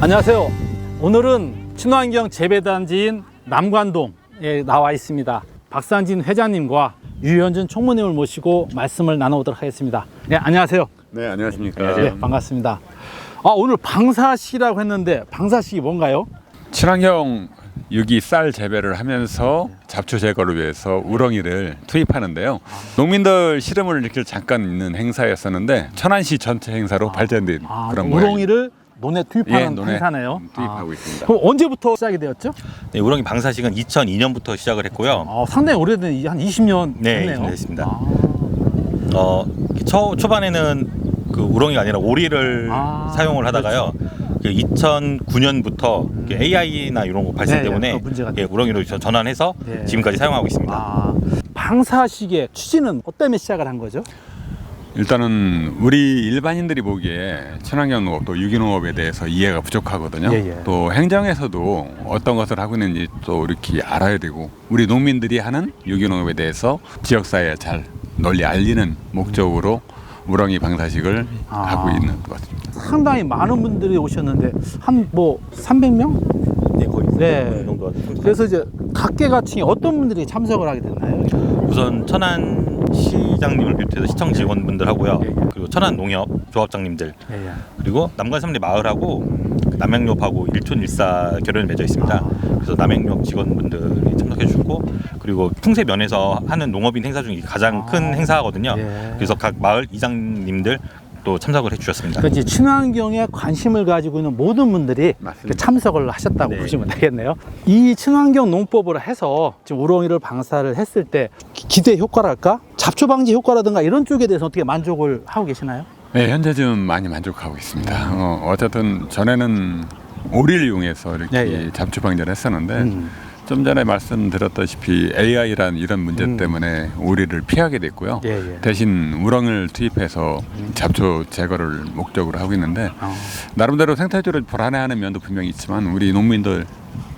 안녕하세요. 오늘은 친환경 재배단지인 남관동에 나와 있습니다. 박상진 회장님과 유현준 총무님을 모시고 말씀을 나눠보도록 하겠습니다. 네, 안녕하세요. 네, 안녕하십니까. 네, 반갑습니다. 아, 오늘 방사시라고 했는데 방사시 뭔가요? 친환경 유기 쌀 재배를 하면서 잡초 제거를 위해서 우렁이를 투입하는데요. 농민들 시름을 일으킬 잠깐 있는 행사였었는데 천안시 전체 행사로 발전된 아, 그런 모양입니다. 논에 투입하는 예, 논에 행사네요. 투입하고 아, 있습니다. 그럼 언제부터 시작이 되었죠? 네, 우렁이 방사식은 2002년부터 시작을 했고요. 어, 상당히 오래된 이- 한 20년 네, 됐네요. 됐습니다. 아, 어, 초, 초반에는 그 우렁이가 아니라 오리를 아, 사용을 하다가요. 그 2009년부터 AI나 이런 거 발생 네, 네, 때문에 그 문제가 예, 우렁이로 전- 전환해서 네. 지금까지 사용하고 있습니다. 아, 방사식의 취지는 어때문에 시작을 한 거죠? 일단은 우리 일반인들이 보기에 친환경 농업 또 유기농업에 대해서 이해가 부족하거든요. 예, 예. 또 행정에서도 어떤 것을 하고 있는지 또 이렇게 알아야 되고 우리 농민들이 하는 유기농업에 대해서 지역사회에 잘 널리 알리는 목적으로 우렁이 방사식을 아. 하고 있는 것 같습니다. 상당히 많은 분들이 오셨는데 한 뭐 300명? 네, 거의 네. 그 정도. 그래서 이제 각계각층에 어떤 분들이 참석을 하게 됐나요? 우선 천안 시장님을 비롯해서 시청 직원분들하고요. 예, 예. 그리고 천안 농협 조합장님들 예, 예. 그리고 남관삼리 마을하고 그 남양rop하고 일촌 일사 결연을 맺어 있습니다. 그래서 남양rop 직원분들이 참석해 주셨고 그리고 풍세 면에서 하는 농업인 행사 중에 가장 아. 큰 행사거든요. 예. 그래서 각 마을 이장님들 또 참석을 해 주셨습니다. 그러니까 이제 친환경에 관심을 가지고 있는 모든 분들이 맞습니다. 참석을 하셨다고 네. 보시면 되겠네요. 이 친환경 농법을 해서 지금 우렁이를 방사를 했을 때 기- 기대 효과랄까? 잡초 방지 효과라든가 이런 쪽에 대해서 어떻게 만족을 하고 계시나요? 네, 현재 좀 많이 만족하고 있습니다. 어, 어쨌든 전에는 오리를 이용해서 이렇게 예, 예. 잡초 방제를 했었는데 음. 좀 전에 말씀드렸다시피 AI란 이런 문제 음. 때문에 오리를 피하게 됐고요. 예, 예. 대신 우렁을 투입해서 잡초 제거를 목적으로 하고 있는데 어. 나름대로 생태적으로 불안해하는 면도 분명히 있지만 우리 농민들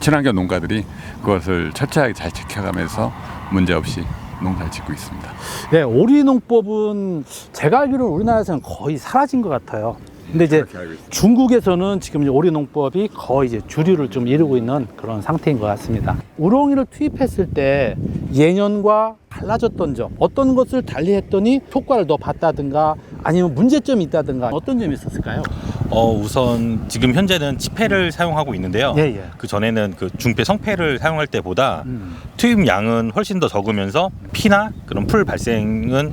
친환경 농가들이 그것을 철저하게 잘 지켜가면서 문제 없이 농사를 짓고 있습니다. 네, 오리 농법은 제가 알기로는 우리나라에서는 거의 사라진 것 같아요. 근데 이제. 중국에서는 지금 이제 오리 농법이 거의 이제 주류를 좀 이루고 있는 그런 상태인 것 같습니다. 우렁이를 투입했을 때 예년과 달라졌던 점, 어떤 것을 달리했더니 효과를 더 봤다든가 아니면 문제점이 있다든가 어떤 점이 있었을까요? 어, 우선 지금 현재는 치패를 사용하고 있는데요. 예, 예. 그 전에는 그 중패 성패를 사용할 때보다 음. 투입 양은 훨씬 더 적으면서 피나 그런 풀 발생은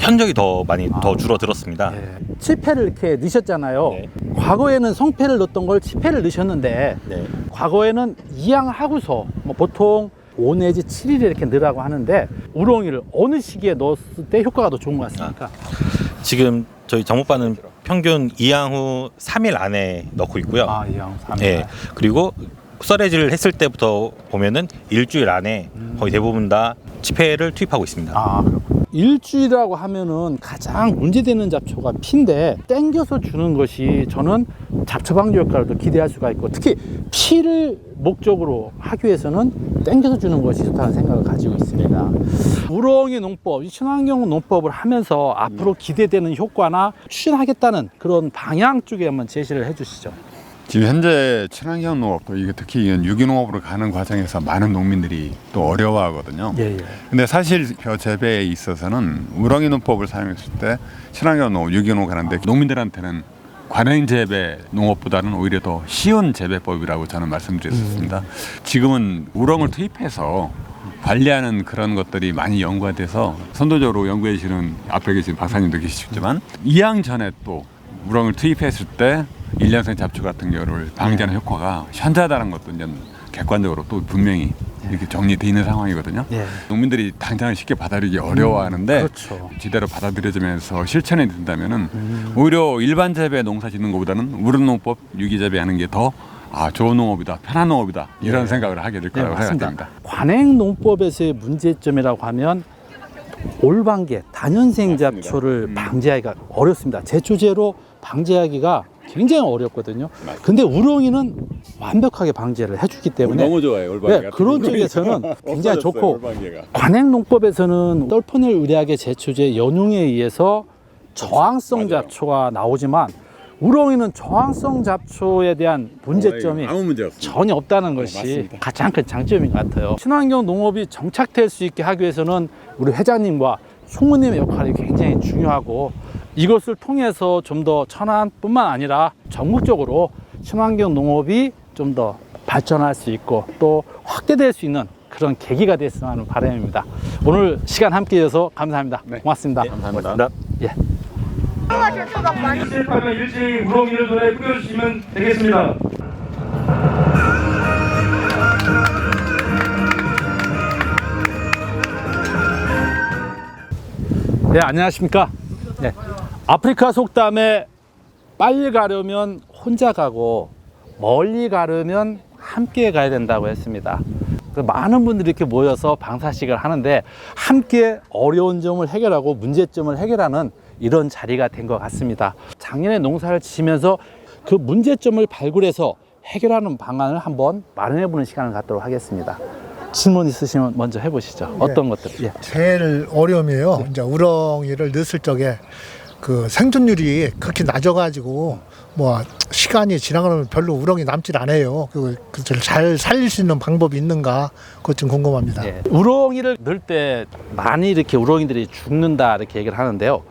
현저히 더 많이 더 줄어들었습니다. 예. 치패를 이렇게 넣으셨잖아요. 네. 과거에는 성패를 넣었던 걸 치패를 넣으셨는데 네. 과거에는 이양하고서 뭐 보통 5 내지 7일 이렇게 넣으라고 하는데 우렁이를 어느 시기에 넣었을 때 효과가 더 좋은 것 같습니까? 지금 저희 정목반은 평균 이양 후 3일 안에 넣고 있고요. 아, 이양 3일. 예. 그리고 썰해질 했을 때부터 보면은 일주일 안에 거의 대부분 다 치패를 투입하고 있습니다. 아, 그렇군요. 일주일이라고 하면은 가장 문제되는 잡초가 피인데 땡겨서 주는 것이 저는 잡초 방지 효과를 또 기대할 수가 있고 특히 피를 목적으로 하기 위해서는 땡겨서 주는 것이 좋다는 생각을 가지고 있습니다. 우렁이 농법, 이 친환경 농법을 하면서 앞으로 기대되는 효과나 추진하겠다는 그런 방향 쪽에 한번 제시를 해주시죠. 지금 현재 친환경 농업도 이게 특히 이런 유기농업으로 가는 과정에서 많은 농민들이 또 어려워하거든요. 예, 예. 근데 사실 벼 재배에 있어서는 우렁이 농법을 사용했을 때 친환경 농업, 유기농업 하는데 농민들한테는 관행 재배 농업보다는 오히려 더 쉬운 재배법이라고 저는 말씀드렸습니다. 지금은 우렁을 투입해서 관리하는 그런 것들이 많이 연구가 돼서 선도적으로 연구해 주시는 앞에 계신 박사님도 계시지만 이양 전에 또 우렁을 투입했을 때 일년생 잡초 같은 경우를 방지하는 효과가 현저하다는 것도 이제 객관적으로 또 분명히 이렇게 정리돼 있는 상황이거든요. 예. 농민들이 당장 쉽게 받아들이기 어려워하는데 그렇죠. 제대로 받아들여지면서 실천이 된다면은 오히려 일반 재배 농사 짓는 것보다는 우릉농법 유기 재배하는 게 더 아, 좋은 농업이다, 편한 농업이다 이런 예. 생각을 하게 될 네, 거라고 맞습니다. 생각됩니다. 관행 농법에서의 문제점이라고 하면 올방개 단연생. 잡초를 음. 방지하기가 어렵습니다. 제초제로 방지하기가 굉장히 어렵거든요. 맞습니다. 근데 우렁이는 완벽하게 방지를 해주기 때문에 좋아요, 네, 그런 쪽에서는 굉장히 좋고 관행 농법에서는 떨포넬 의뢰학의 제초제 연웅에 의해서 저항성 잡초가 나오지만 우렁이는 저항성 잡초에 대한 문제점이 아무 문제 없습니다. 전혀 없다는 것이 맞습니다. 가장 큰 장점인 것 같아요. 친환경 농업이 정착될 수 있게 하기 위해서는 우리 회장님과 총무님의 역할이 굉장히 중요하고 이것을 통해서 좀 더 천안뿐만 아니라 전국적으로 친환경 농업이 좀 더 발전할 수 있고 또 확대될 수 있는 그런 계기가 됐으면 하는 바람입니다. 오늘 시간 함께 해주셔서 감사합니다. 고맙습니다. 감사합니다. 예. 일시하면 일시 우렁이를 노래 뿌려주시면 되겠습니다. 네, 안녕하십니까. 네. 아프리카 속담에 빨리 가려면 혼자 가고 멀리 가려면 함께 가야 된다고 했습니다. 그 많은 분들이 이렇게 모여서 방사식을 하는데 함께 어려운 점을 해결하고 문제점을 해결하는 이런 자리가 된 것 같습니다. 작년에 농사를 지시면서 그 문제점을 발굴해서 해결하는 방안을 한번 마련해 보는 시간을 갖도록 하겠습니다. 질문 있으시면 먼저 해보시죠. 어떤 것들? 예. 제일 어려움이에요. 이제 우렁이를 넣었을 적에 그 생존율이 그렇게 낮아가지고 뭐 시간이 지나가면 별로 우렁이 남질 않아요. 그 그걸 잘 살릴 수 있는 방법이 있는가 그것 좀 궁금합니다. 예. 우렁이를 넣을 때 많이 이렇게 우렁이들이 죽는다 이렇게 얘기를 하는데요.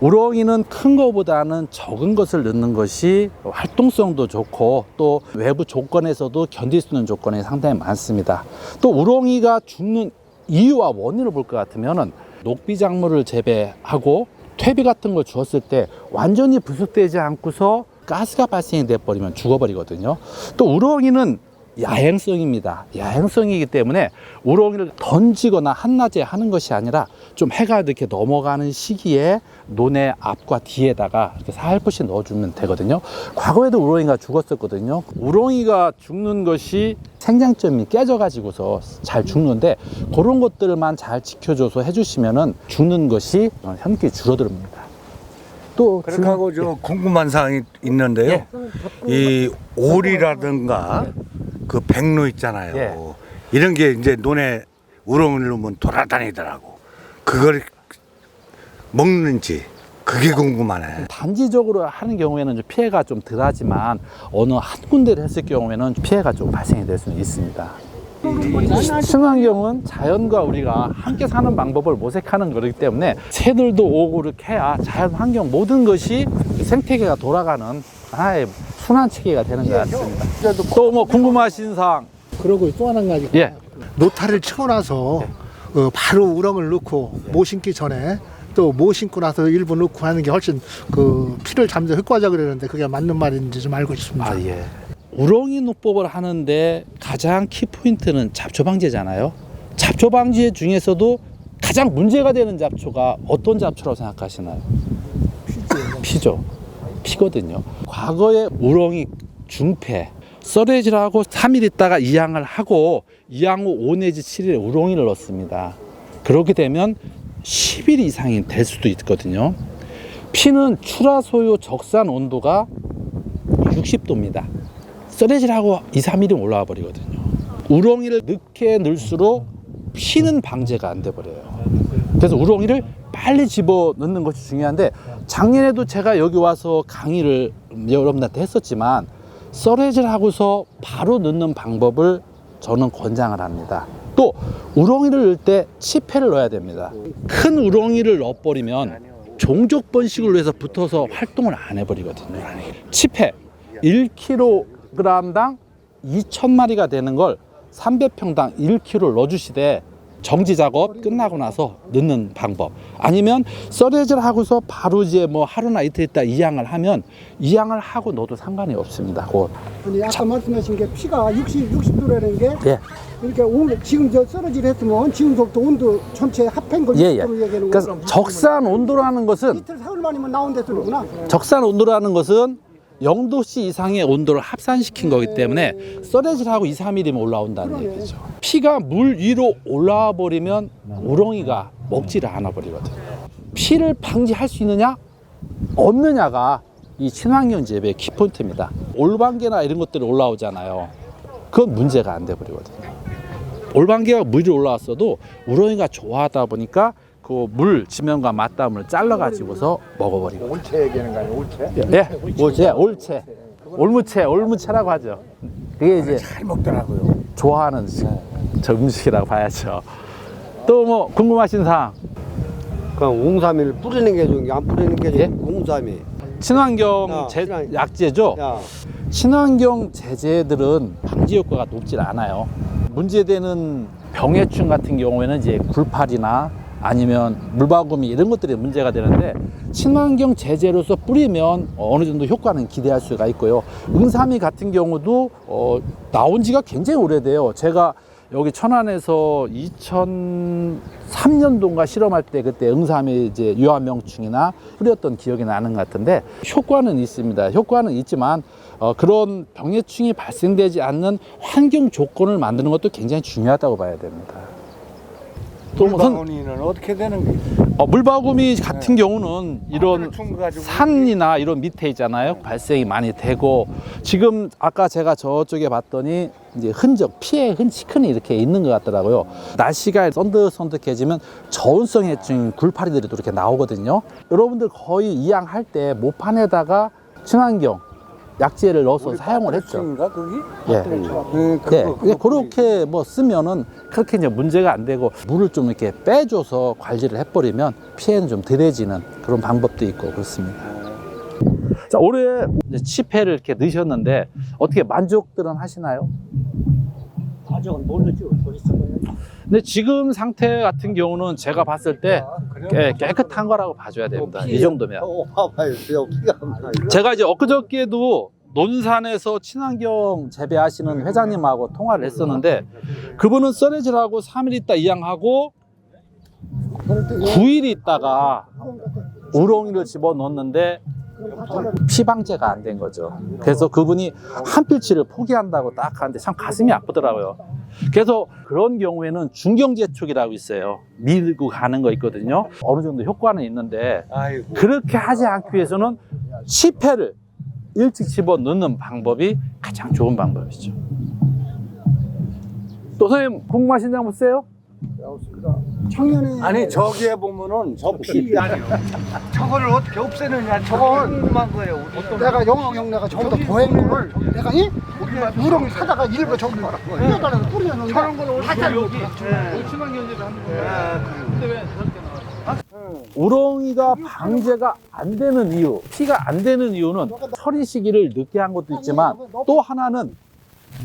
우렁이는 큰 거보다는 적은 것을 넣는 것이 활동성도 좋고 또 외부 조건에서도 견딜 수 있는 조건이 상당히 많습니다. 또 우렁이가 죽는 이유와 원인을 볼 것 같으면은 녹비 작물을 재배하고 퇴비 같은 걸 주었을 때 완전히 부숙되지 않고서 가스가 발생이 돼 버리면 죽어버리거든요. 또 우렁이는 야행성입니다. 야행성이기 때문에 우렁이를 던지거나 한낮에 하는 것이 아니라 좀 해가 이렇게 넘어가는 시기에 논의 앞과 뒤에다가 이렇게 살포시 넣어주면 되거든요. 과거에도 우렁이가 죽었었거든요. 우렁이가 죽는 것이 생장점이 깨져가지고서 잘 죽는데 그런 것들만 잘 지켜줘서 해주시면은 죽는 것이 현격히 줄어듭니다. 또 그렇게 하고 저 궁금한 사항이 있는데요. 예. 이 오리라든가 그 백로 있잖아요. 예. 이런 게 이제 논에 우렁을 넣으면 돌아다니더라고. 그걸 먹는지 그게 궁금하네. 단지적으로 하는 경우에는 좀 피해가 좀 덜하지만 어느 한 군데를 했을 경우에는 피해가 좀 발생이 될 수는 있습니다. 친환경은 자연과 우리가 함께 사는 방법을 모색하는 거기 때문에 새들도 오고 이렇게 해야 자연 환경 모든 것이 생태계가 돌아가는 하나의 순환 체계가 되는 것 같습니다. 또 뭐 궁금하신 사항 그리고 또 하나 가지. 예. 노타를 치고 나서 어, 바로 우렁을 넣고 모 심기 전에 또모 심고 나서 일부 넣고 하는 게 훨씬 그 피를 잠재 효과적이라고 그러는데 그게 맞는 말인지 좀 알고 싶습니다. 아, 예. 우렁이 농법을 하는데 가장 키포인트는 잡초 방제잖아요. 잡초 방제 중에서도 가장 문제가 되는 잡초가 어떤 잡초라고 생각하시나요? 피죠. 피거든요. 과거에 우렁이 중패, 썰해질하고 3일 있다가 이양을 하고 이양 후 5 내지 7일에 우렁이를 넣습니다. 그렇게 되면 10일 이상이 될 수도 있거든요. 피는 출하 소요 적산 온도가 60도입니다. 썰해질하고 2, 3일이 올라와 버리거든요. 우렁이를 늦게 넣을수록 피는 방제가 안 돼 버려요. 그래서 우렁이를 빨리 집어 넣는 것이 중요한데 작년에도 제가 여기 와서 강의를 여러분들한테 했었지만 썰해질 하고서 바로 넣는 방법을 저는 권장을 합니다. 또 우렁이를 넣을 때 치패를 넣어야 됩니다. 큰 우렁이를 넣어버리면 종족 번식을 위해서 붙어서 활동을 안 해버리거든요. 치패 1kg당 2,000마리가 되는 걸 300평당 1kg를 넣어주시되 정지 작업 끝나고 나서 넣는 방법 아니면 썰해질 하고서 바로 이제 뭐 하루나 이틀 있다 이양을 하면 이양을 하고 넣어도 상관이 없습니다. 그 아니 아까 말씀하신 게 피가 60, 60도라는 게 예. 이렇게 온, 지금 저 썰어질 했으면 지금부터 온도 전체 합한 걸 예, 예. 60도로 얘기하는 그러니까. 적산 온도라는 것은 이틀 사흘 만이면 나온다 소리구나. 적산 온도라는 것은 0도씨 이상의 온도를 합산시킨 거기 때문에 썰해질하고 2, 3일이면 올라온다는 얘기죠. 피가 물 위로 올라와 버리면 우렁이가 먹지를 않아 버리거든요. 피를 방지할 수 있느냐 없느냐가 이 친환경 재배의 키포인트입니다. 올방개나 이런 것들이 올라오잖아요. 그건 문제가 안 돼 버리거든요. 올방개가 물이 올라왔어도 우렁이가 좋아하다 보니까 그 물 지면과 맞담을 잘라 가지고서 먹어버리고. 올채 얘기하는 거 아니에요? 올채? 예, 올채, 올채, 올무채, 올무채라고 하죠. 그게 이제 잘 먹더라고요. 좋아하는 저 음식이라고 봐야죠. 또 뭐 궁금하신 사항? 그 웅삼이를 뿌리는 게 좋은 게 안 뿌리는 게 좋은 예? 웅삼이. 친환경 야, 제, 친환- 약제죠. 야, 친환경 제재들은 방지 효과가 높질 않아요. 문제되는 병해충 같은 경우에는 이제 굴팔이나 아니면 물바구미 이런 것들이 문제가 되는데 친환경 제재로서 뿌리면 어느 정도 효과는 기대할 수가 있고요. 응삼이 같은 경우도 어, 나온 지가 굉장히 오래돼요. 제가 여기 천안에서 2003년도인가 실험할 때 그때 응삼이 이제 유화명충이나 뿌렸던 기억이 나는 것 같은데 효과는 있습니다. 효과는 있지만 어, 그런 병해충이 발생되지 않는 환경 조건을 만드는 것도 굉장히 중요하다고 봐야 됩니다. 또 물방울이는 어떻게 되는 거예요? 어, 물바구미 같은 경우는 이런 가지고 산이나 이런 밑에 있잖아요. 발생이 많이 되고 지금 아까 제가 저쪽에 봤더니 이제 흔적, 피해 흔 시큰이 이렇게 있는 것 같더라고요. 날씨가 선득선득해지면 저온성 해충 굴파리들이 또 이렇게 나오거든요. 여러분들 거의 이양할 때 모판에다가 친환경 약재를 넣어서 사용을 했죠. 가 거기? 예. 음, 네, 그거, 그냥 그렇게 뭐 쓰면은 그렇게 이제 문제가 안 되고 물을 좀 이렇게 빼줘서 관리를 해버리면 피해는 좀 덜해지는 그런 방법도 있고 그렇습니다. 자, 올해 이제 치패를 이렇게 넣으셨는데 어떻게 만족들은 하시나요? 아직은 모르죠. 근데 지금 상태 같은 경우는 제가 봤을 때 깨- 깨끗한 거라고 봐줘야 됩니다. 이 정도면. 어, 봐봐요. 저 피가 안 나요. 제가 이제 엊그저께도 논산에서 친환경 재배하시는 회장님하고 통화를 했었는데 그분은 썰해질하고 3일 있다 이양하고 9일 있다가 우렁이를 집어 넣었는데 피방제가 안 된 거죠. 그래서 그분이 한 필치를 포기한다고 딱 하는데 참 가슴이 아프더라고요. 그래서 그런 경우에는 중경제촉이라고 있어요. 밀고 가는 거 있거든요. 어느 정도 효과는 있는데 아이고. 그렇게 하지 않기 위해서는 시패를 일찍 집어 넣는 방법이 가장 좋은 방법이죠. 또 선생님 궁금하신 점 없어요? 청년에 아니 저기에 보면은 저피 아니요. 저거를 어떻게 없애느냐 저거 궁금한 거예요. 우리. 내가 영왕 형네가 저보다 보행로를 내가 이 우렁이 사다가 일부러 저기 뛰어다녀서 뿌리였는데 저런 걸 하자 여기 우렁이가 방제가 안 되는 이유, 피가 안 되는 이유는 처리 시기를 늦게 한 것도 있지만 또 하나는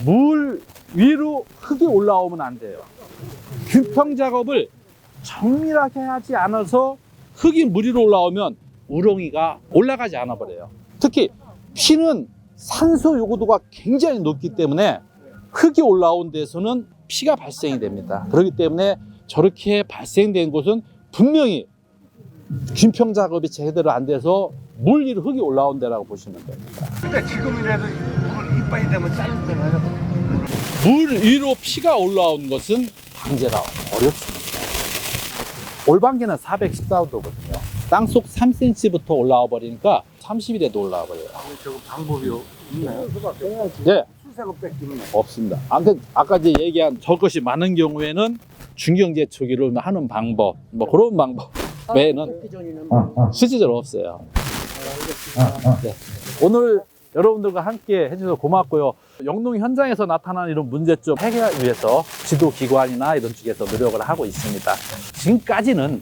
물 위로 흙이 올라오면 안 돼요. 규평 작업을 정밀하게 하지 않아서 흙이 물 위로 올라오면 우렁이가 올라가지 않아 버려요. 특히 피는 산소 요구도가 굉장히 높기 때문에 흙이 올라온 데서는 피가 발생이 됩니다. 그렇기 때문에 저렇게 발생된 곳은 분명히 균평 작업이 제대로 안 돼서 물 위로 흙이 올라온 데라고 보시면 됩니다. 근데 지금이라도 이걸 이빨이 되면 때는 물 위로 피가 올라온 것은 방제가 어렵습니다. 올방기는 414도거든요. 땅속 3cm부터 올라와 버리니까 30일에도 올라와 버려요. 저거 방법이 있나요? 예, 수색을 뺏기는 없습니다. 아무튼 아까 이제 얘기한 저것이 많은 경우에는 중경제 초기를 하는 방법, 뭐 그런 방법 외에는 실질적으로 없어요. 네. 오늘 여러분들과 함께 해주셔서 고맙고요. 영농 현장에서 나타나는 이런 문제점 해결하기 위해서 지도기관이나 이런 쪽에서 노력을 하고 있습니다. 지금까지는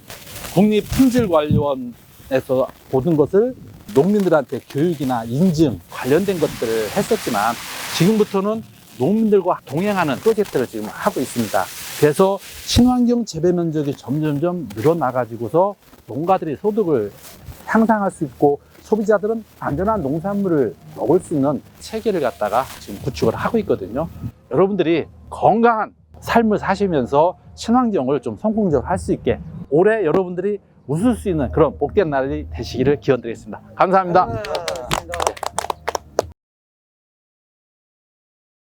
국립품질관리원에서 모든 것을 농민들한테 교육이나 인증 관련된 것들을 했었지만 지금부터는 농민들과 동행하는 프로젝트를 지금 하고 있습니다. 그래서 친환경 재배 면적이 점점점 늘어나가지고서 농가들이 소득을 향상할 수 있고 소비자들은 안전한 농산물을 먹을 수 있는 체계를 갖다가 지금 구축을 하고 있거든요. 여러분들이 건강한 삶을 사시면서 친환경을 좀 성공적으로 할 수 있게 올해 여러분들이 웃을 수 있는 그런 복된 날이 되시기를 기원드리겠습니다. 감사합니다.